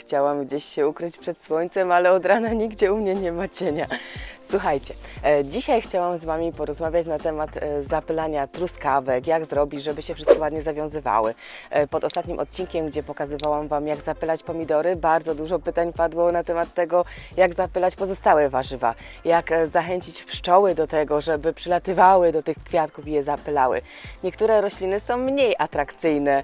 Chciałam gdzieś się ukryć przed słońcem, ale od rana nigdzie u mnie nie ma cienia. Słuchajcie, e, dzisiaj chciałam z Wami porozmawiać na temat e, zapylania truskawek, jak zrobić, żeby się wszystko ładnie zawiązywały. E, Pod ostatnim odcinkiem, gdzie pokazywałam Wam, jak zapylać pomidory, bardzo dużo pytań padło na temat tego, jak zapylać pozostałe warzywa, jak zachęcić pszczoły do tego, żeby przylatywały do tych kwiatków i je zapylały. Niektóre rośliny są mniej atrakcyjne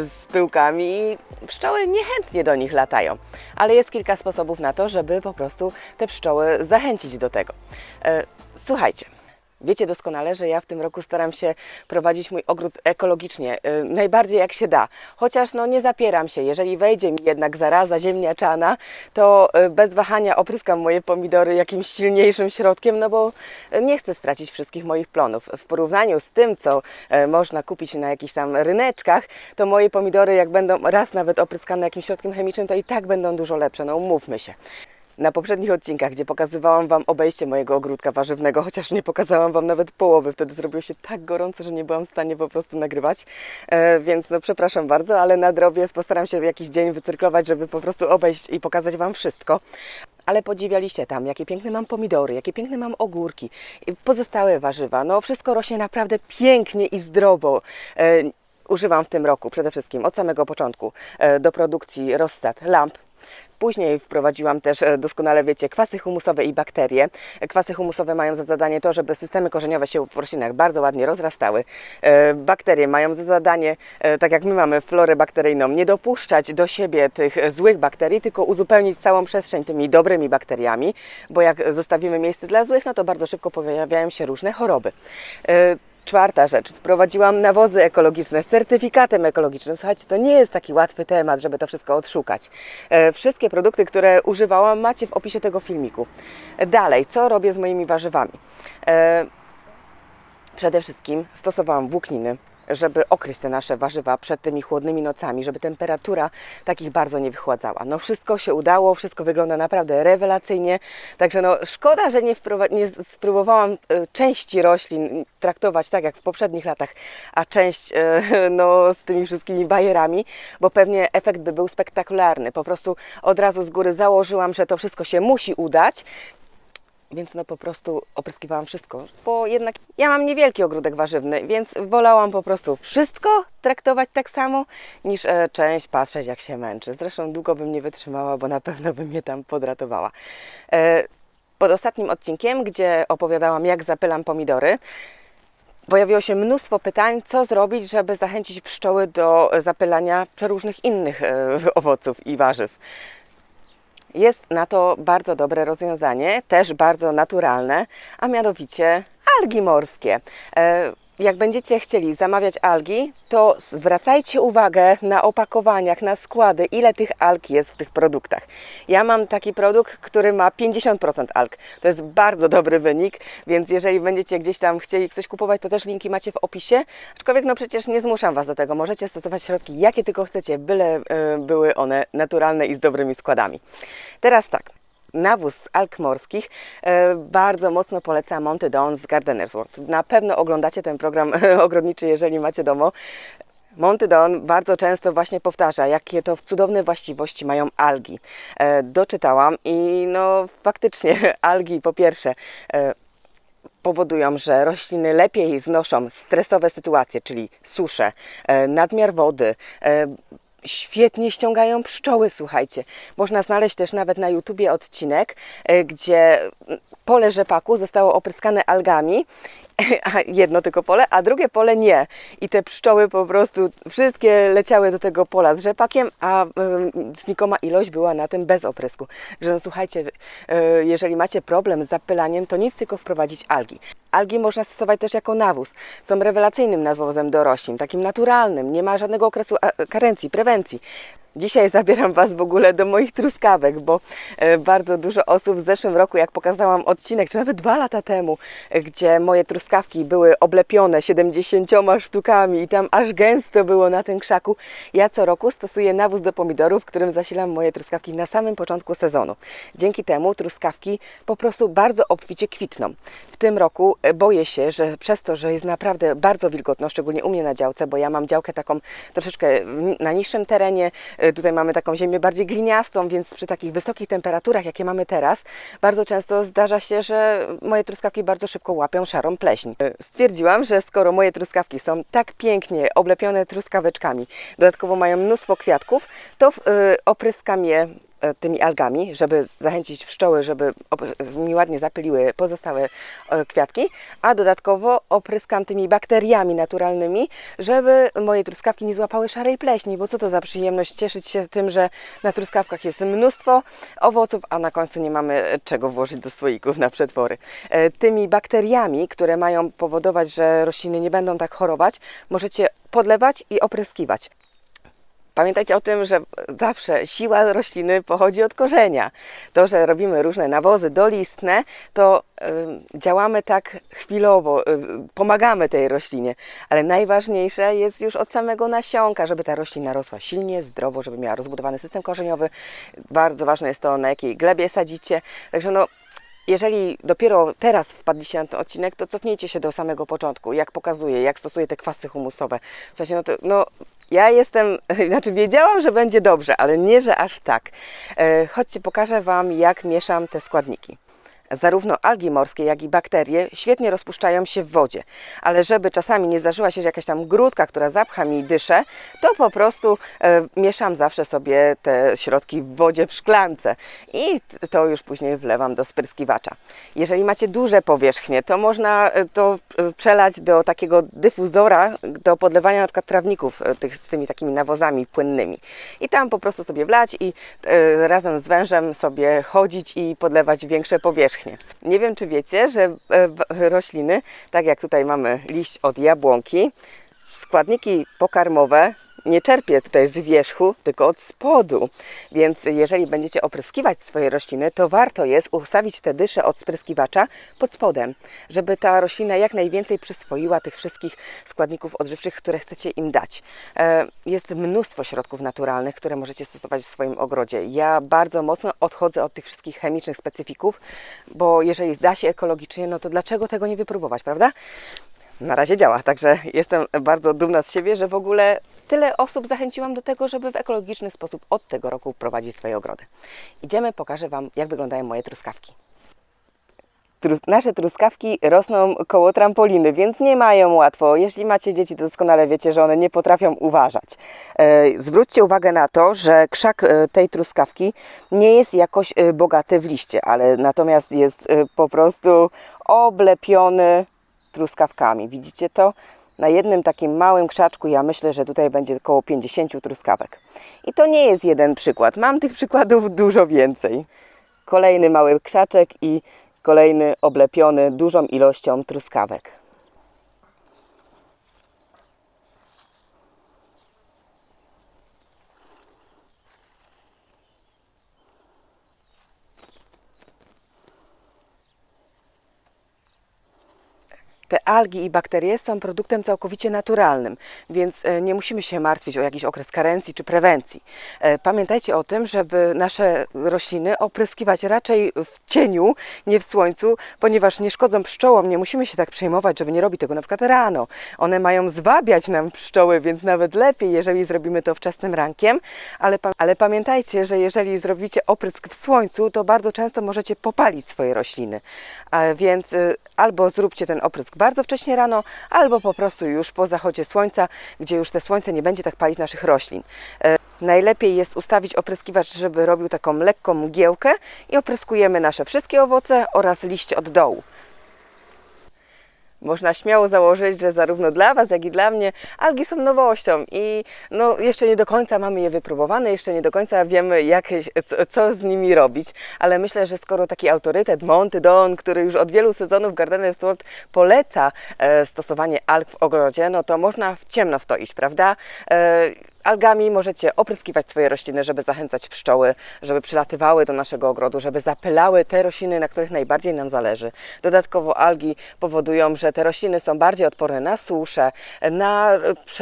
z pyłkami i pszczoły niechętnie do nich latają, ale jest kilka sposobów na to, żeby po prostu te pszczoły zachęcić do tego. E, Słuchajcie. Wiecie doskonale, że ja w tym roku staram się prowadzić mój ogród ekologicznie, y, najbardziej jak się da. Chociaż no nie zapieram się, jeżeli wejdzie mi jednak zaraza ziemniaczana, to y, bez wahania opryskam moje pomidory jakimś silniejszym środkiem, no bo nie chcę stracić wszystkich moich plonów. W porównaniu z tym, co y, można kupić na jakichś tam ryneczkach, to moje pomidory, jak będą raz nawet opryskane jakimś środkiem chemicznym, to i tak będą dużo lepsze, no umówmy się. Na poprzednich odcinkach, gdzie pokazywałam Wam obejście mojego ogródka warzywnego, chociaż nie pokazałam Wam nawet połowy, wtedy zrobiło się tak gorąco, że nie byłam w stanie po prostu nagrywać, e, więc no przepraszam bardzo, ale nadrobię, postaram się jakiś dzień wycyrklować, żeby po prostu obejść i pokazać Wam wszystko. Ale podziwialiście tam, jakie piękne mam pomidory, jakie piękne mam ogórki, i pozostałe warzywa, no wszystko rośnie naprawdę pięknie i zdrowo. E, Używam w tym roku przede wszystkim od samego początku e, do produkcji rozsad lamp, Później wprowadziłam też, e, doskonale wiecie, kwasy humusowe i bakterie. Kwasy humusowe mają za zadanie to, żeby systemy korzeniowe się w roślinach bardzo ładnie rozrastały. E, Bakterie mają za zadanie, e, tak jak my mamy florę bakteryjną, nie dopuszczać do siebie tych złych bakterii, tylko uzupełnić całą przestrzeń tymi dobrymi bakteriami, bo jak zostawimy miejsce dla złych, no to bardzo szybko pojawiają się różne choroby. Czwarta rzecz, wprowadziłam nawozy ekologiczne z certyfikatem ekologicznym. Słuchajcie, to nie jest taki łatwy temat, żeby to wszystko odszukać. E, Wszystkie produkty, które używałam, macie w opisie tego filmiku. Dalej, co robię z moimi warzywami? E, Przede wszystkim stosowałam włókniny, żeby okryć te nasze warzywa przed tymi chłodnymi nocami, żeby temperatura takich bardzo nie wychładzała. No wszystko się udało, wszystko wygląda naprawdę rewelacyjnie, także no szkoda, że nie, nie spróbowałam e, części roślin traktować tak jak w poprzednich latach, a część e, no, z tymi wszystkimi bajerami, bo pewnie efekt by był spektakularny. Po prostu od razu z góry założyłam, że to wszystko się musi udać, więc no po prostu opryskiwałam wszystko, bo jednak ja mam niewielki ogródek warzywny, więc wolałam po prostu wszystko traktować tak samo, niż e, część patrzeć jak się męczy. Zresztą długo bym nie wytrzymała, bo na pewno bym mnie tam podratowała. E, pod ostatnim odcinkiem, gdzie opowiadałam jak zapylam pomidory, pojawiło się mnóstwo pytań, co zrobić, żeby zachęcić pszczoły do zapylania przeróżnych innych e, owoców i warzyw. Jest na to bardzo dobre rozwiązanie, też bardzo naturalne, a mianowicie algi morskie. Jak będziecie chcieli zamawiać algi, to zwracajcie uwagę na opakowaniach, na składy, ile tych alg jest w tych produktach. Ja mam taki produkt, który ma 50% alg. To jest bardzo dobry wynik, więc jeżeli będziecie gdzieś tam chcieli coś kupować, to też linki macie w opisie. Aczkolwiek no przecież nie zmuszam Was do tego. Możecie stosować środki jakie tylko chcecie, byle e, były one naturalne i z dobrymi składami. Teraz tak. Nawóz z alg morskich e, bardzo mocno poleca Monty Dawn z Gardener's World. Na pewno oglądacie ten program ogrodniczy, jeżeli macie domo. Monty Dawn bardzo często właśnie powtarza, jakie to cudowne właściwości mają algi. E, doczytałam i no faktycznie algi po pierwsze e, powodują, że rośliny lepiej znoszą stresowe sytuacje, czyli susze, e, nadmiar wody. Świetnie ściągają pszczoły, słuchajcie. Można znaleźć też nawet na YouTubie odcinek, e, gdzie pole rzepaku zostało opryskane algami, jedno tylko pole, a drugie pole nie. I te pszczoły po prostu wszystkie leciały do tego pola z rzepakiem, a znikoma ilość była na tym bez oprysku. Także no, słuchajcie, y, jeżeli macie problem z zapylaniem, to nic tylko wprowadzić algi. Algi można stosować też jako nawóz. Są rewelacyjnym nawozem do roślin, takim naturalnym, nie ma żadnego okresu a, karencji, prewencji. Dzisiaj zabieram Was w ogóle do moich truskawek, bo e, bardzo dużo osób w zeszłym roku, jak pokazałam odcinek, czy nawet dwa lata temu, e, gdzie moje truskawki truskawki były oblepione 70 sztukami i tam aż gęsto było na tym krzaku, ja co roku stosuję nawóz do pomidorów, którym zasilam moje truskawki na samym początku sezonu. Dzięki temu truskawki po prostu bardzo obficie kwitną. W tym roku e, boję się, że przez to, że jest naprawdę bardzo wilgotno, szczególnie u mnie na działce, bo ja mam działkę taką troszeczkę mm, na niższym terenie, e, tutaj mamy taką ziemię bardziej gliniastą, więc przy takich wysokich temperaturach, jakie mamy teraz, bardzo często zdarza się, że moje truskawki bardzo szybko łapią szarą pleśń. E, Stwierdziłam, że skoro moje truskawki są tak pięknie oblepione truskaweczkami, dodatkowo mają mnóstwo kwiatków, to y, opryskam je e, tymi algami, żeby zachęcić pszczoły, żeby mi ładnie zapyliły pozostałe e, kwiatki, a dodatkowo opryskam tymi bakteriami naturalnymi, żeby moje truskawki nie złapały szarej pleśni, bo co to za przyjemność cieszyć się tym, że na truskawkach jest mnóstwo owoców, a na końcu nie mamy e, czego włożyć do słoików na przetwory. E, Tymi bakteriami, które mają powodować, że rośliny nie będą tak chorować, możecie podlewać i opryskiwać. Pamiętajcie o tym, że zawsze siła rośliny pochodzi od korzenia. To, że robimy różne nawozy dolistne, to działamy tak chwilowo, y, pomagamy tej roślinie, ale najważniejsze jest już od samego nasionka, żeby ta roślina rosła silnie, zdrowo, żeby miała rozbudowany system korzeniowy. Bardzo ważne jest to, na jakiej glebie sadzicie. Także no, jeżeli dopiero teraz wpadliście na ten odcinek, to cofnijcie się do samego początku, jak pokazuję, jak stosuję te kwasy humusowe. W sensie, no to, no, ja jestem, znaczy wiedziałam, że będzie dobrze, ale nie, że aż tak. E, chodźcie, pokażę Wam, jak mieszam te składniki. Zarówno algi morskie, jak i bakterie świetnie rozpuszczają się w wodzie, ale żeby czasami nie zdarzyła się jakaś tam grudka, która zapcha mi dyszę, to po prostu e, mieszam zawsze sobie te środki w wodzie w szklance i to już później wlewam do spryskiwacza. Jeżeli macie duże powierzchnie, to można e, to e, przelać do takiego dyfuzora do podlewania na przykład trawników e, tych, z tymi takimi nawozami płynnymi. I tam po prostu sobie wlać i e, razem z wężem sobie chodzić i podlewać większe powierzchnie. Nie wiem, czy wiecie, że e, rośliny, tak jak tutaj mamy liść od jabłonki, składniki pokarmowe nie czerpię tutaj z wierzchu, tylko od spodu. Więc jeżeli będziecie opryskiwać swoje rośliny, to warto jest ustawić te dysze od spryskiwacza pod spodem, żeby ta roślina jak najwięcej przyswoiła tych wszystkich składników odżywczych, które chcecie im dać. E, Jest mnóstwo środków naturalnych, które możecie stosować w swoim ogrodzie. Ja bardzo mocno odchodzę od tych wszystkich chemicznych specyfików, bo jeżeli da się ekologicznie, no to dlaczego tego nie wypróbować, prawda? na razie działa, także jestem bardzo dumna z siebie, że w ogóle tyle osób zachęciłam do tego, żeby w ekologiczny sposób od tego roku prowadzić swoje ogrody. Idziemy, pokażę Wam, jak wyglądają moje truskawki. Trus- nasze truskawki rosną koło trampoliny, więc nie mają łatwo. Jeśli macie dzieci, to doskonale wiecie, że one nie potrafią uważać. E, zwróćcie uwagę na to, że krzak e, tej truskawki nie jest jakoś e, bogaty w liście, ale natomiast jest po prostu oblepiony truskawkami. Widzicie to? Na jednym takim małym krzaczku ja myślę, że tutaj będzie około 50 truskawek. I to nie jest jeden przykład. Mam tych przykładów dużo więcej. Kolejny mały krzaczek i kolejny oblepiony dużą ilością truskawek. Te algi i bakterie są produktem całkowicie naturalnym, więc e, nie musimy się martwić o jakiś okres karencji czy prewencji. E, Pamiętajcie o tym, żeby nasze rośliny opryskiwać raczej w cieniu, nie w słońcu, ponieważ nie szkodzą pszczołom. Nie musimy się tak przejmować, żeby nie robić tego na przykład rano. One mają zwabiać nam pszczoły, więc nawet lepiej, jeżeli zrobimy to wczesnym rankiem. Ale, ale pamiętajcie, że jeżeli zrobicie oprysk w słońcu, to bardzo często możecie popalić swoje rośliny. Więc y, albo zróbcie ten oprysk bardzo wcześnie rano, albo po prostu już po zachodzie słońca, gdzie już te słońce nie będzie tak palić naszych roślin. E, Najlepiej jest ustawić opryskiwacz, żeby robił taką lekką mgiełkę i opryskujemy nasze wszystkie owoce oraz liście od dołu. Można śmiało założyć, że zarówno dla Was, jak i dla mnie algi są nowością i no, jeszcze nie do końca mamy je wypróbowane, jeszcze nie do końca wiemy, jak, co, co z nimi robić, ale myślę, że skoro taki autorytet Monty Don, który już od wielu sezonów Gardener's World poleca e, stosowanie alg w ogrodzie, no to można w ciemno w to iść, prawda? E, Algami możecie opryskiwać swoje rośliny, żeby zachęcać pszczoły, żeby przylatywały do naszego ogrodu, żeby zapylały te rośliny, na których najbardziej nam zależy. Dodatkowo algi powodują, że te rośliny są bardziej odporne na suszę, na,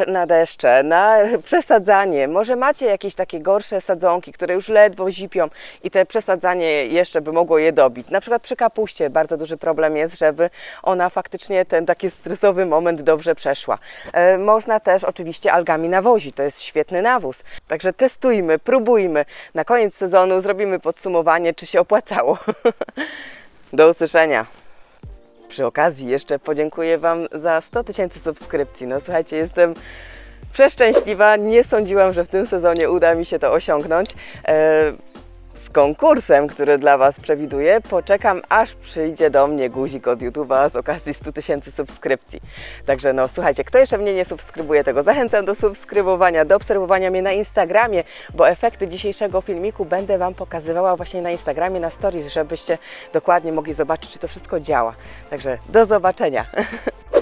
na deszcze, na przesadzanie. Może macie jakieś takie gorsze sadzonki, które już ledwo zipią i te przesadzanie jeszcze by mogło je dobić. Na przykład przy kapuście bardzo duży problem jest, żeby ona faktycznie ten taki stresowy moment dobrze przeszła. E, można też oczywiście algami nawozić, to jest świetny nawóz. Także testujmy, próbujmy. Na koniec sezonu zrobimy podsumowanie, czy się opłacało. Do usłyszenia. Przy okazji jeszcze podziękuję Wam za 100 tysięcy subskrypcji. No słuchajcie, jestem przeszczęśliwa. Nie sądziłam, że w tym sezonie uda mi się to osiągnąć. Z konkursem, który dla Was przewiduję, poczekam aż przyjdzie do mnie guzik od YouTube'a z okazji 100 tysięcy subskrypcji. Także no słuchajcie, kto jeszcze mnie nie subskrybuje, tego zachęcam do subskrybowania, do obserwowania mnie na Instagramie, bo efekty dzisiejszego filmiku będę Wam pokazywała właśnie na Instagramie, na stories, żebyście dokładnie mogli zobaczyć, czy to wszystko działa. Także do zobaczenia.